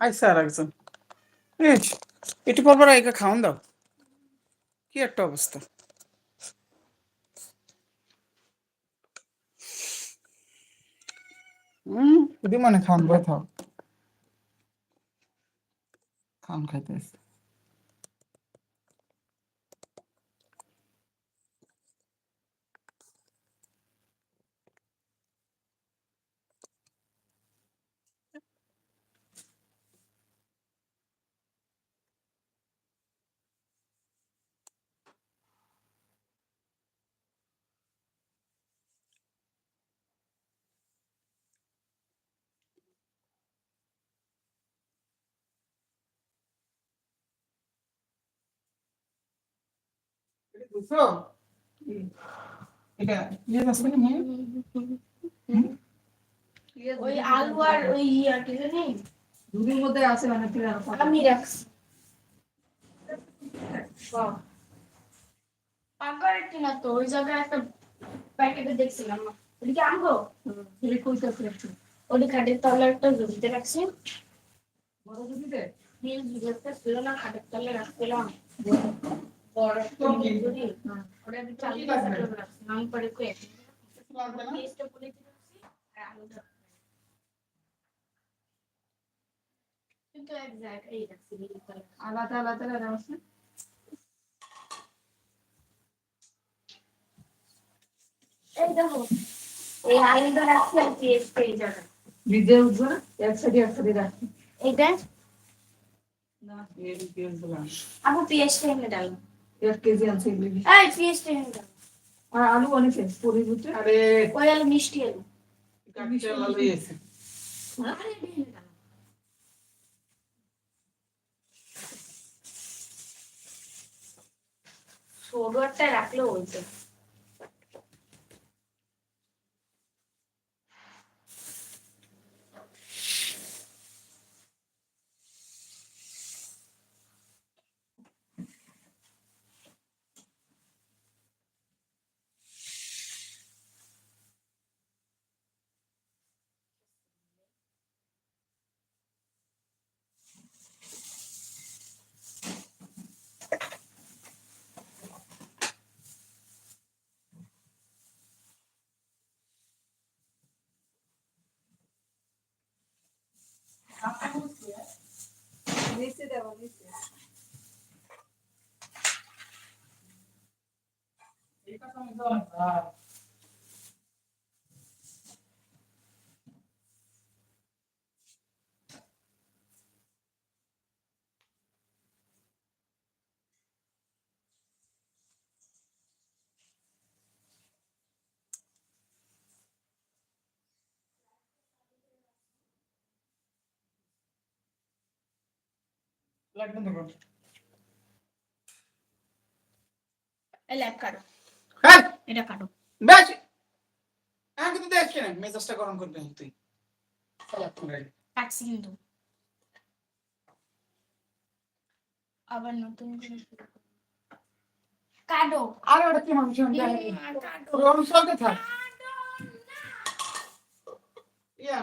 আইসা আর একটু পর পর একে খাওয়ান দাও। কি একটা অবস্থা। হম যদি মনে খাওয়ান বয় থাও খাওয়ান খাইতে বুঝছ? এটা ইয়ে আছে না ওই আলু আর ওই ইয়া কি জানি? দুদিন মধ্যে আছে মানে আমি রাখছি। পাকঘরের কিনা তো ওই জায়গায় একটা প্যাকেটে দেখছিলাম। ওটা কি আনব তুই কইতাছিস একটু। খাটের তলে একটা জুড়িতে রাখছি। বড় নীল জুড়িতে ছিল না খাটের তলে রাখছিলাম। তলে আলাদা আলাদা এই দেখো এই রাখছি আর রাখছি এইটা না। আপু পেঁয়াজটা এনে ডালো। এক কেজি আছে এগুলি এই ডালো আর আলু অনেক আছে পরিবর্তে আরে ওই আলু মিষ্টি আলু। কাঁচা আলু। আছে। আরে ছোট একটা রাখলেও হইতো নিচে দেবো নিচে। এটা তো আমি জানি লাইট বন্ধ করো। এই ল্যাপ কাটো। হ্যাঁ? এটা কাটো। বেশ। আমি কিন্তু দেখছি না মেজাজটা গরম করবে তুই। কাটছি কিন্তু। আবার নতুন করে শুরু। কাটো। আরে ওটা কি চলতে থাক। ইয়া।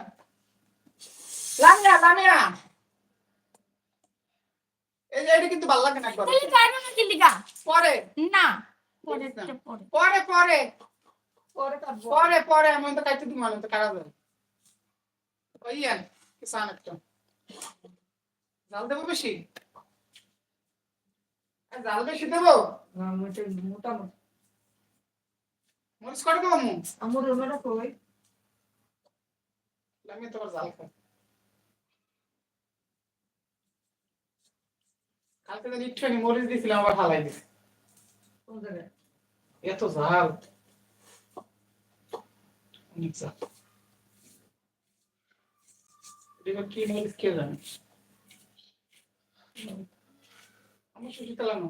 লামিয়া লামিয়া। এই যে এটা কিন্তু ভালো লাগে না একবার তাহলে কাটো না পরে। না। পরে পরে। পরে পরে। পরে পরে পরে আমি তো কাইতে দিব মানে তো যাবে কিসান একটা। জাল দেবো বেশি? জাল বেশি দেবো? না মোটা মোটা মোটা। মরিচ করে দেবো মু আমার ওনারা কই আমি তোমার জাল খাই কালকে তো মরিচ দিয়েছিলাম আবার হালাই দিছি। এত ঝাল। অনেক ঝাল কি মরিচ কে জানে আমার শশী তালানো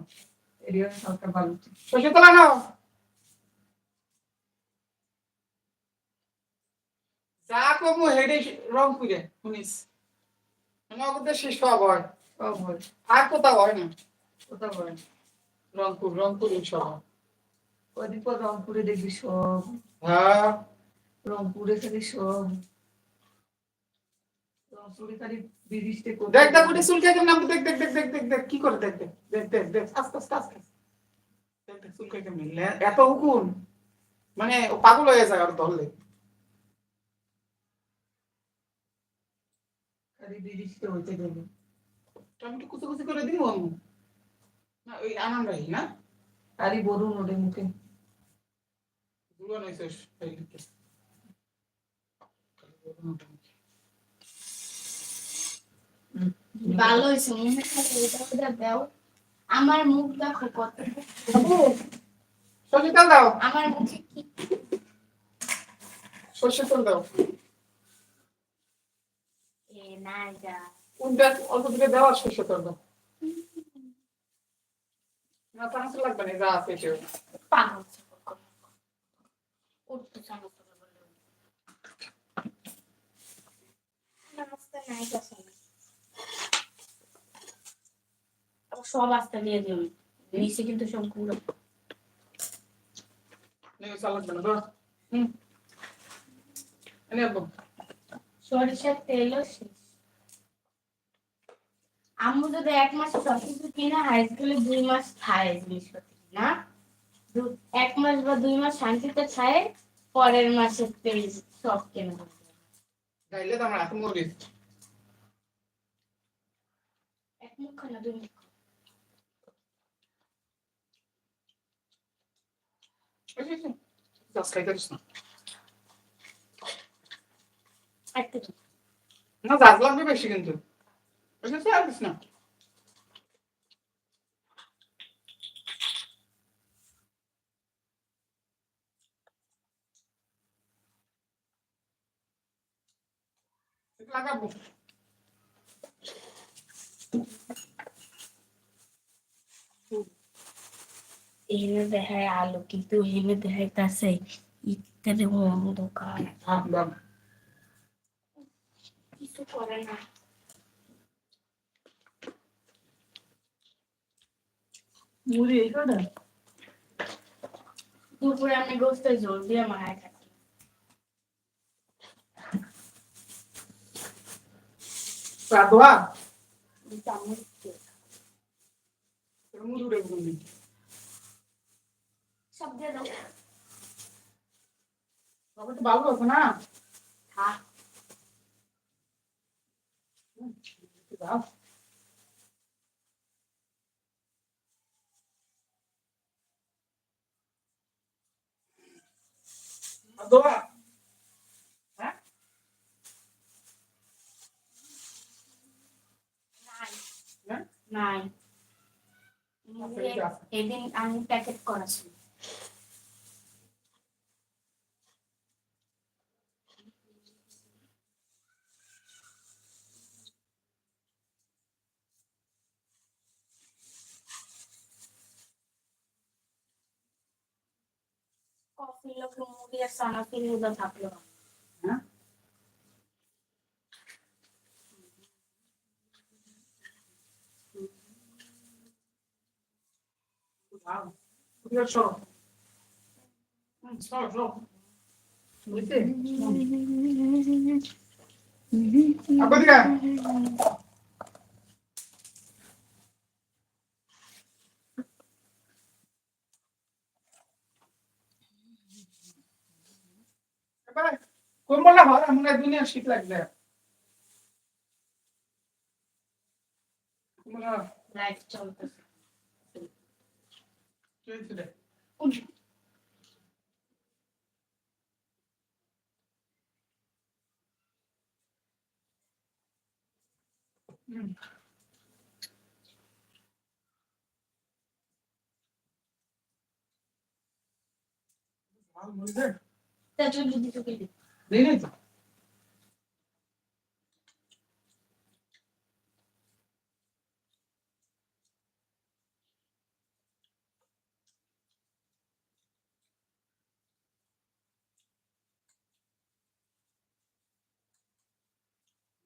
এরিয়া হালকা ভালো শশী তালানো যা কমু হেডে রং পুরে শুনিস। ওদের শেষ হওয়া সব হয় আর কোথাও হয় না কোথাও হয় রংপুর রংপুর সব কদিন পর রংপুরে দেখবি সব হ্যাঁ রংপুরে খালি সব চুরি খালি বিরিশতে দেখ দেখ ওটা চুল খাইতে নাম দেখ দেখ দেখ দেখ দেখ দেখ কি করে দেখ দেখ দেখ দেখ দেখ আস্তে আস্তে আস্তে দেখ দেখ চুল এত উকুন মানে ও পাগল হয়ে যায় আর ধরলে খালি বিরিশতে হইতে গেল টমেটো কুচি কুচি করে দিব আমি না ওই আনন্দ রাখি না? খালি বলুন ওদের মুখে। দুর্গা নইছে ভালো হয়েছে মনে দাও। আমার মুখ দেখো কত। বাবু তেল দাও। আমার মুখে কি? সরষে তেল দাও। এ না যা। কোনটা অল্প দিকে দেওয়া সরষে তেল দাও না তো হাসি লাগবে না যা আছে কেউ পাগল ছাগল করে। উঠতে সমস্ত বলে নাস্তা নাই কাছে আবার সব আস্তে দিয়ে দিও নিচে কিন্তু সব গুঁড়ো নেই চাল লাগবে না ধর হুম এনে একদম সরিষার তেলও শেষ আম্মু যদি এক মাস সবকিছু কিনে হাই স্কুলে দুই মাস খায় জিনিসপত্র না? এক মাস বা দুই মাস শান্তিতে খায় পরের মাসের তেল সব কেনা গাইলে তো আমরা এখন এক মুখ না দুই মুখ না। না গাছ লাগবে বেশি কিন্তু। বুঝেছি আর কিছু না লাগাবো এনে দেখায় আলো কিন্তু এনে দেখাইতেছে ইত্যাদি অন্ধকার হাত দাম কিছু করে না মুড়ি এই কটা দুপুরে আমি গোস্ত জোর দিয়ে মারা খাচ্ছি দিয়ে। মুড়ি বললি সব দিয়ে দাও। বাবা তো ভালো আছে না? হ্যাঁ নাই। হ্যাঁ? নাই। এই এদিন আমি প্যাকেট করাছি। কফি লোকে মুড়ি আর সানাফি গুলো থাকল হ্যাঁ? আবার দিকা এবার হয় আমরা দুনিয়া শীত লাগবে। লাইট চলতেছে। হুম। ভালো মজা তেঁতুল যদি চুকে দিই নেই নেই তো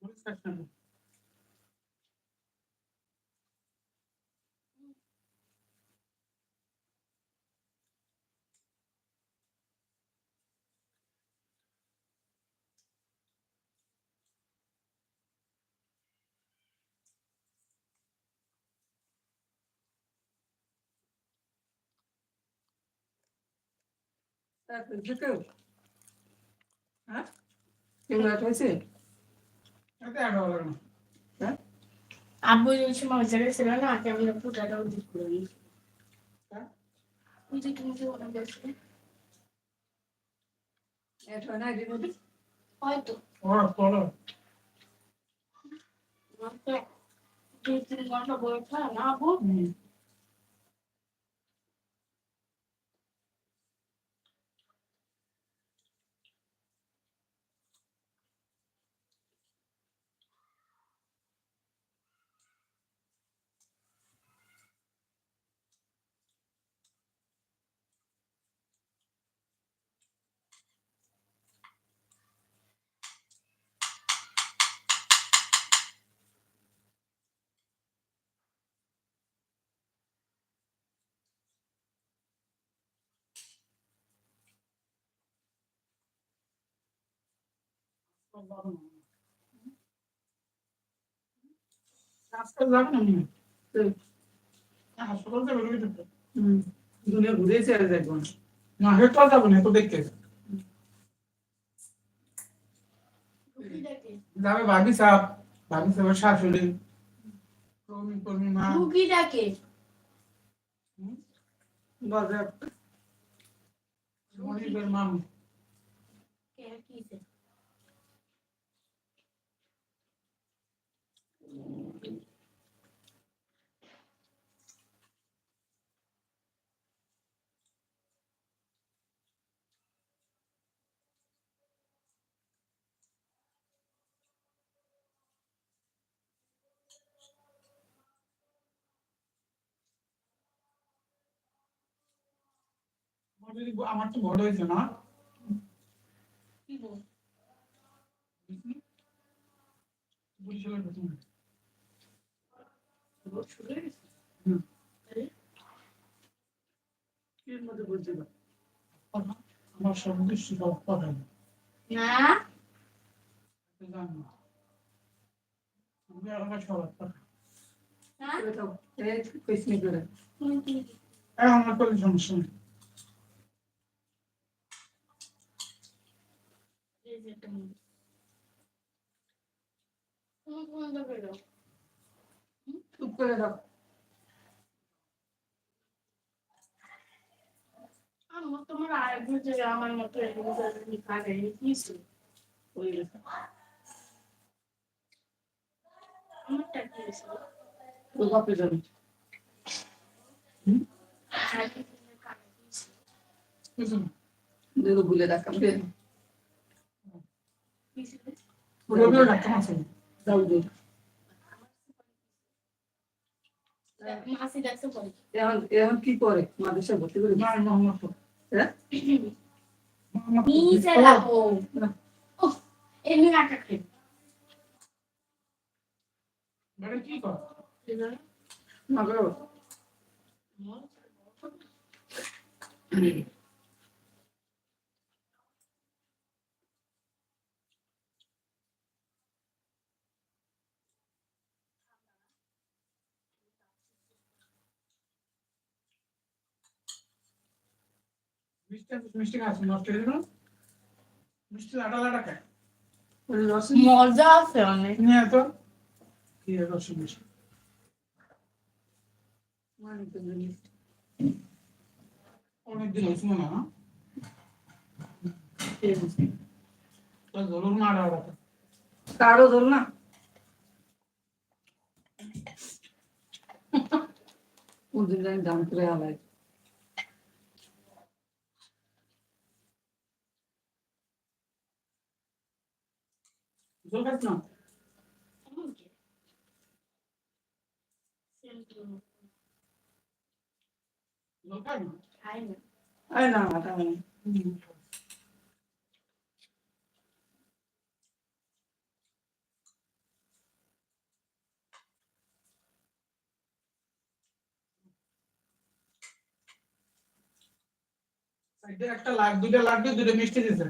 মরিচ খাস না কেউ হ্যাঁ কেমন হয়েছে এতে আর ভালো লাগে না আব্বু ওই সময় ওই জায়গায় ছিল না কেমন পুটাটাও দিক করে দিয়েছে হ্যাঁ? ওই যে তুমি যে ওটা বলছিলে? এট না এটির মধ্যে হয়তো। ওর পড়ো দুই তিন ঘণ্টা হয় না আব্বু? দুনিয়া না হেঁটে যাবে না তো দেখতে যাবে ভাবি সাহেব ভাবি সাহেবের শাশুড়ি কর্মী কর্মী মা বাজার মনিবের মামু। কে কিছে আমার তো ভোট হয়েছে না? কি বল? বরিশালের বলছিল আমার সব দৃষ্টি সব কথা না জানি না। আমি আমার সবার কথা এই করে আমার কোনো সমস্যা নেই। আমার যে আমার মতো ভুলে রে রবিও ডাক্তার আছে যাও দে মাসি দেখছ পরে এখন কি করে মাদেশে ভর্তি করে হ্যাঁ এমনি নাটক মানে কি কর না করো মিষ্টি মিষ্টি খাচ্ছি নষ্ট হয়ে যাবে না? মিষ্টি লাটা লাটা খায় ওই রস মজা আছে অনেক। তো। কি মিষ্টি? মানে অনেকদিন হয়েছে মনে হয় ধরুন না কারও ওদের দাম করে আলাই জল খাস না জল খাই না খাই না আরে না মাথা মানে সাইডে একটা লাগ দুইটা লাগবে দুইটা মিষ্টি দিছে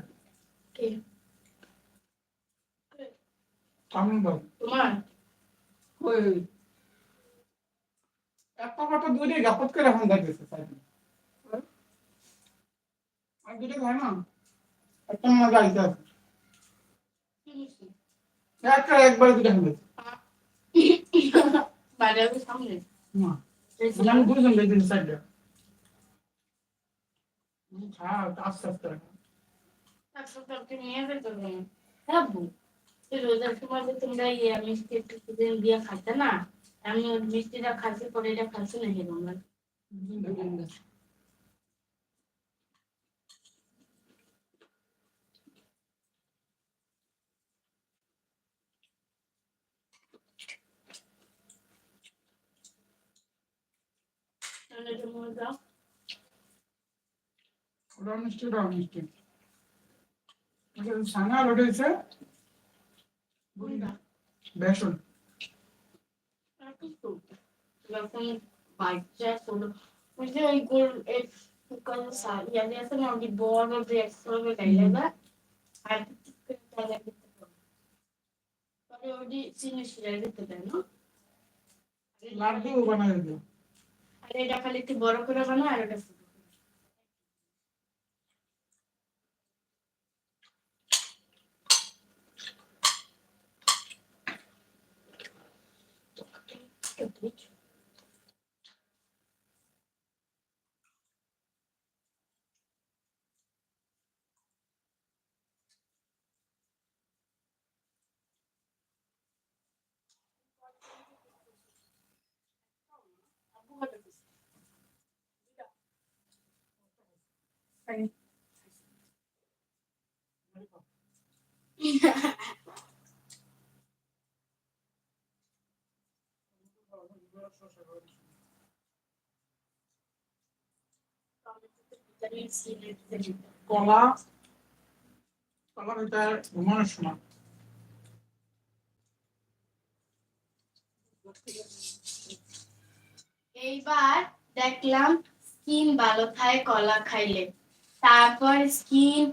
কে আমি বল তোমার? ওই এত কত দূরে গাপত করে এখন দেখতেছে সাইডে আর দুটো খায় না একটা মনে গাড়িতে আছে। একটা একবারে দুটো খাবে বাইরে আমি সামনে? না আমি দুজন লেগে সাইডে খা আস্তে আস্তে রাখো। তারপর তো আপনি নিয়ে যেতে পারেন হ্যাঁ রোজার সময় যে তোমরা ইয়ে মিষ্টি একটু দিন দিয়ে খাইতে না আমি ওই মিষ্টিটা খাচ্ছি পরে এটা খাচ্ছি না হেরম লাগে দুজন লেগে গেছে। তাহলে এটা মনে যাও ওটাও মিষ্টি ওটাও মিষ্টি ওটা ছানা আর ওটা হচ্ছে কোনটা? বেসন। যখন বাচ্চা ছোট ওই যে ওই গোল সারি আগে আছে না ওই বড় যে একসঙ্গে গাইলে না আর পরে ওই চিনি শিরাই দিতে দেয় না? লাড্ডু বানাই দিও আর এটা খালি একটু বড় করে বানা আর এটা ছোট করে। ভিটামিন সি এইবার দেখলাম স্কিন ভালো থাকে কলা খাইলে। তারপর স্কিন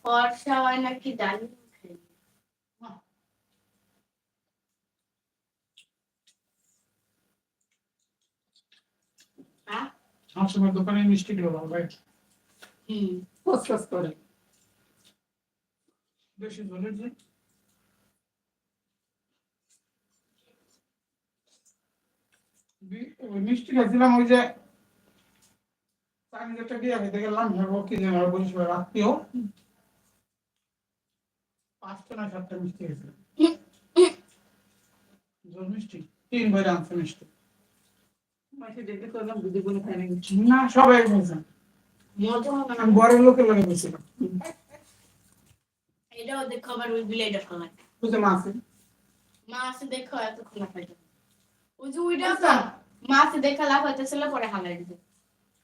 ফর্সা হয় নাকি ডালিম খাইলে হ্যাঁ আমার সময় দোকানে মিষ্টি গুলো ভালো ভাই। হুম। ফসফস করে বেশি জলের যে ওই মিষ্টি খাইছিলাম ওই যে একটা দিয়ে খেতে গেলাম ভেবো কি যেন আর বলিস রাত্রিও পাঁচটা না সাতটা মিষ্টি খেয়েছিলাম। জল মিষ্টি? তিন বাইরে আনছে মিষ্টি মাসে ডেকে করলাম দুদি বলে খাই নাকি না সবাই লোকের লাগে বলছিলাম এটা ওদের খাবার ওই মাছে মাছ দেখো ওই যে ওইটা লাভ হইতেছিল পরে হালাই দিতে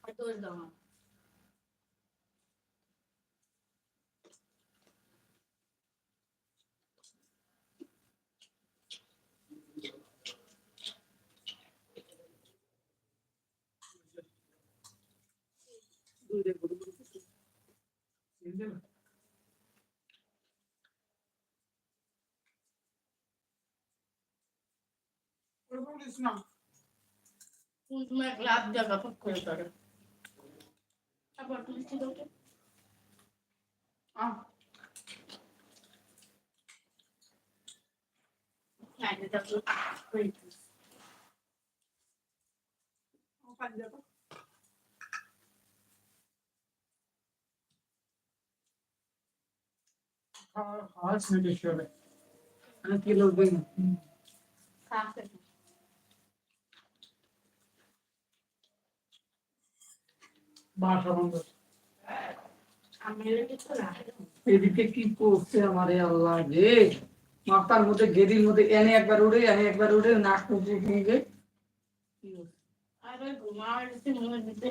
আর দোষ দাও আমার। দুধে গরু গরু বলিস না কোন সময় লাভ জায়গা ফট করে করে আবার তুমি কি দাও তো? আহ হ্যাঁ এটা তো ওই তো। খাই যাব খাওয়া খাওয়া শুনে বেশি হবে আমি কি লোকই না খাচ্ছে না। বাসা বন্ধ আমি এলে কিছু না এদিকে কি করছে আমারে আল্লাহ রে মাথার মধ্যে গেদির মধ্যে এনে একবার উড়ে এনে একবার উড়ে নাক ফুঁকে ফুঁকে আরে ঘুমার দিতে মনে দিতে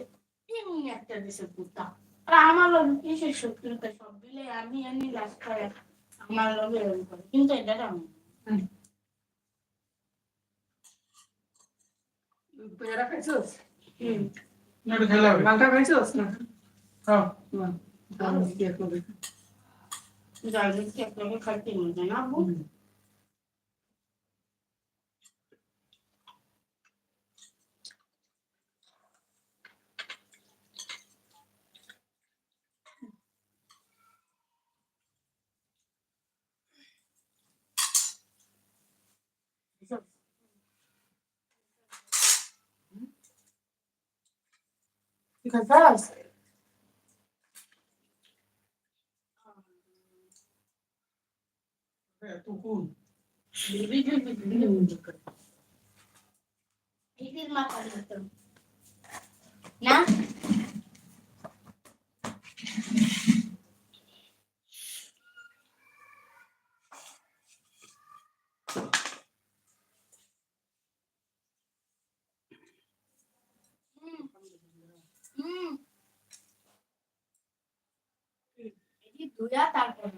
এমনি একটা দিছে কুত্তা আর আমার লোক কিসের শত্রুতা সব দিলে আমি আমি লাস্ট করে আমার লোকে এরকম করে। কিন্তু এটা আমি পেয়ারা খাইছস? মালটা খাইছস? না। খাও। খাইতে মজা না আব্বু তুই খাইছাস তুই কোন এটির মাথা দিতো না হুম হুম এটি ধুয়া তারপর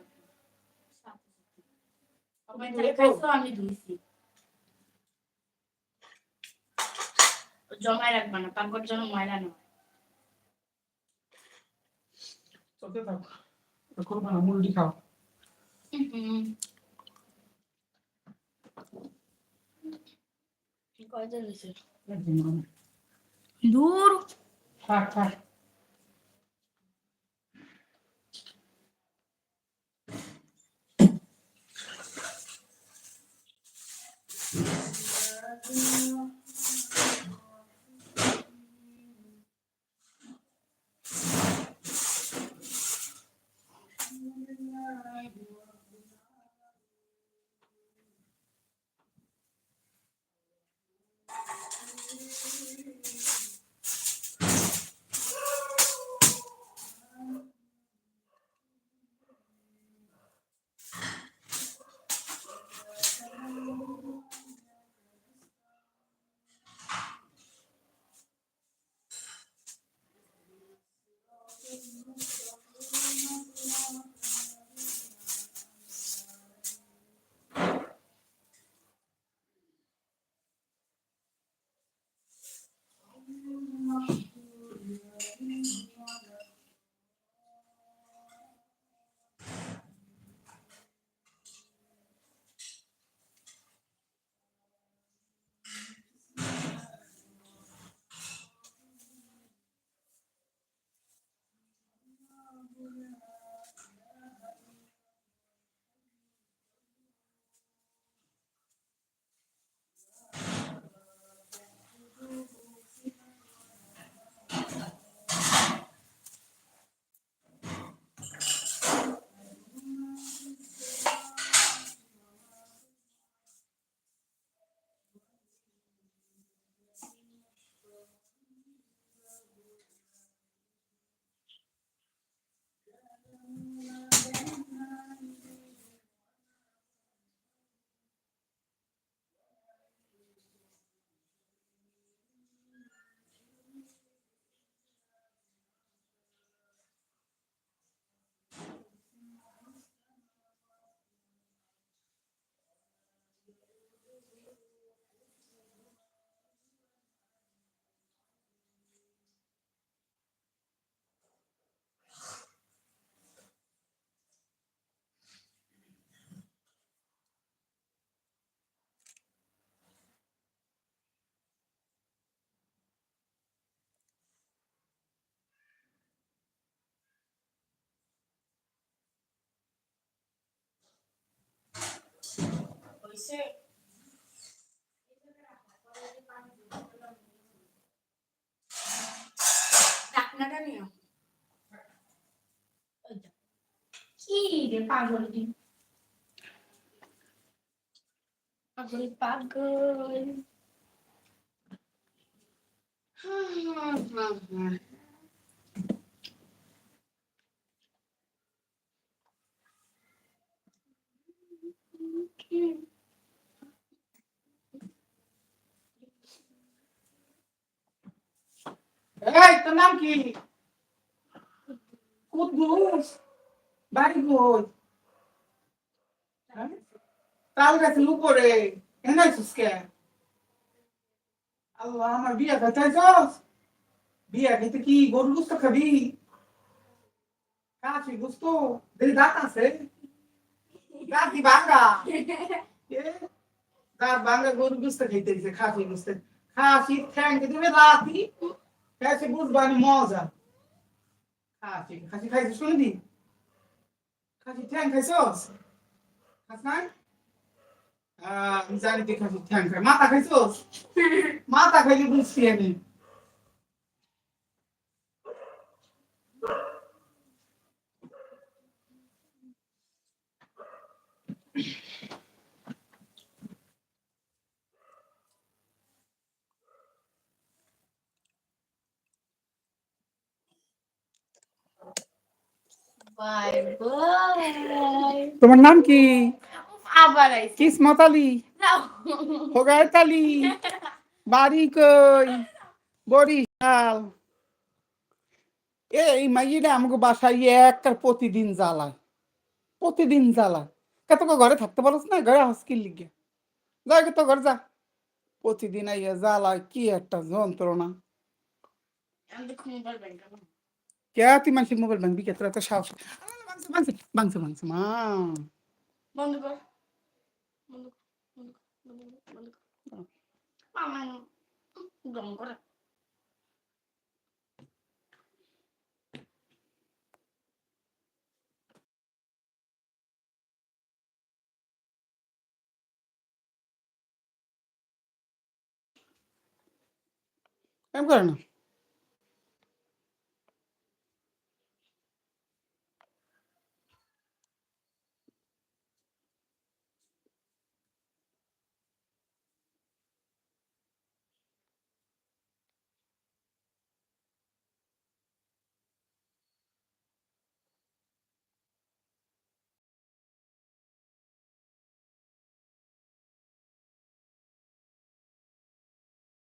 আমি খাইছো আমি ধুইছি। জমায় রাখবা না পাকঘর যেন ময়লা না চলতে থাক। করব মুরগি খাও। হুম। কয়জন হয়েছে? দূর। থাক থাক। ありがとう。হয়েছে ঢাকনাটা নিও কি রে পাগল পাগল পাগল। হুম, হুম, হুম। এই তোর নাম কি? কুদ্দুস বাড়ি কই? হ্যাঁ? তাল গাছের উপরে। এনে আছিস কে? আল্লাহ আমার বিয়ে খাইতে আইসস বিয়ে খাইতে কি গরু গুস্ত খাবি? কাশি গুস্ত? দেখি দাঁত আছে? দাঁতি ভাঙ্গা এ, দাঁত ভাঙ্গা গরু গুস্ত খাইতে দিছে খাসি গুস্ত খাসি ঠ্যাং দিবে রাতি খাসি বুঝবানি, মজা। খাসি খাসি খাইছিস শুনবি? খাসি ঠ্যাং খাইছস খাস নাই? আমি জানি তুই খাসি ঠ্যাং খাই মাথা খাইছস মাথা খাইলে বুঝছি আমি। তোমার নাম কি? আবার কিসমত আলী হোগায়ত আলী বাড়ি কই? বরিশাল। এই মাইয়েরা আমাকে বাসায় একটা প্রতিদিন জ্বালায়। প্রতিদিন জ্বালায়। কত ঘরে থাকতে পারস না? ঘরে হস্কিল লিগে? যা তো ঘর যা। প্রতিদিন আইয়া জ্বালায় কি একটা যন্ত্রণা আমি তো মোবাইল ব্যাংক কে তুই মানুষের মোবাইল ভাঙবি কে তোরা তো সাহস বাংছে বাংছে বাংছে বাংছে মা বন্ধ কর বন্ধ কর বন্ধ কর বন্ধ কর বন্ধ কর আমার দম করে এম করে না